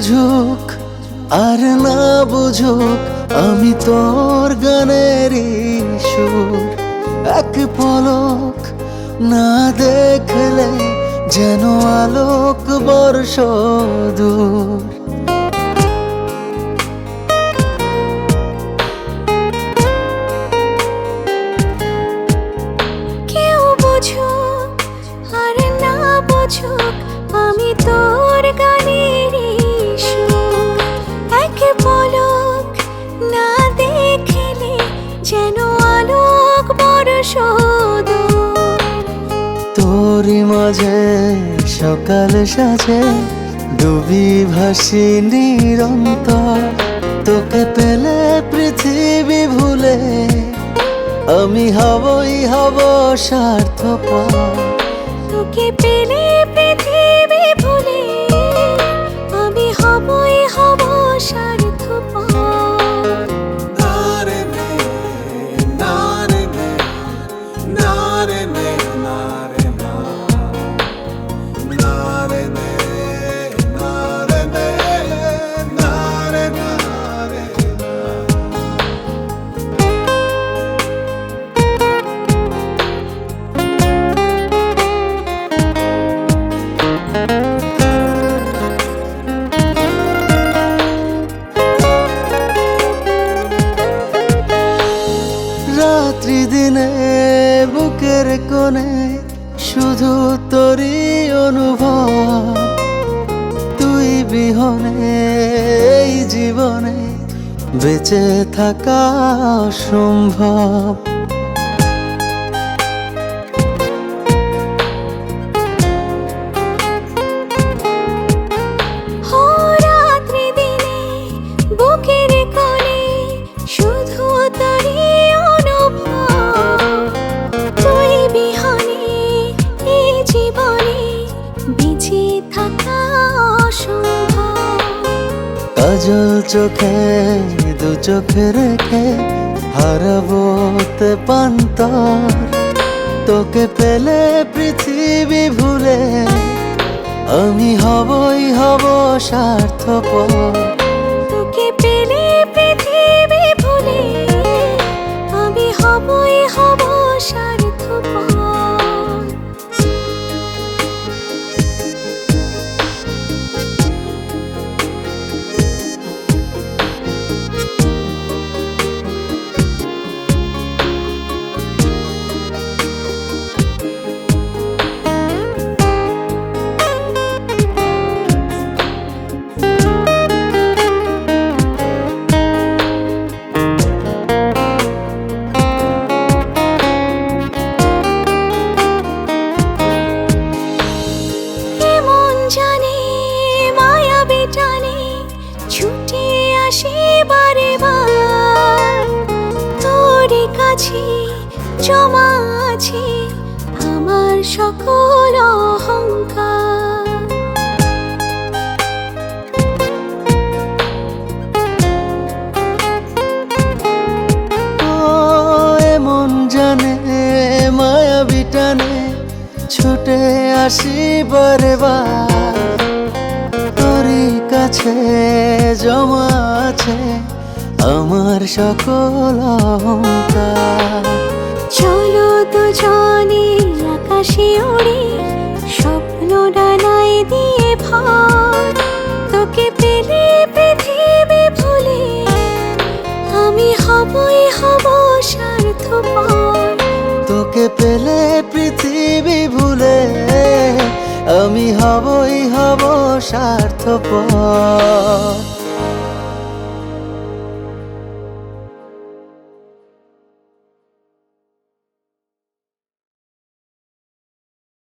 বুঝুক আর না বুঝুক আমি তোর গানের সুর এক পলক না দেখলে যেন আলোক বর্ষ দূর তোরই মাঝে, সকাল সাজে, ডুবি ভাসি নিরন্তর। তোকে পেলে পৃথিবী ভুলে, আমি হবই হব স্বার্থপর। তোকে পেলে রাত্রি দিনে বুকের কোণে শুধু তোরই অনুভব। তুই বিহনে এই জীবনে বেঁচে থাকা অসম্ভব কাজল চোখে দু চোখে রেখে হারাবো তে পান্তর। তোকে পেলে পৃথিবী ভুলে, আমি হবই হব স্বার্থপর। কাছে জমা আছে আমার সকল অহংকার। এমন জানে মায়া বিটানে ছুটে আসি বারে বার তোরই কাছে জমা আছে। আমার সকল অহংকার। চলো দুজনে আকাশে উড়ে স্বপ্ন ডানায় দিয়ে ভর। তোকে পেলে পৃথিবী ভুলে আমি হবই হব স্বার্থপর। তোকে পেলে পৃথিবী ভুলে আমি হবই হব স্বার্থপর।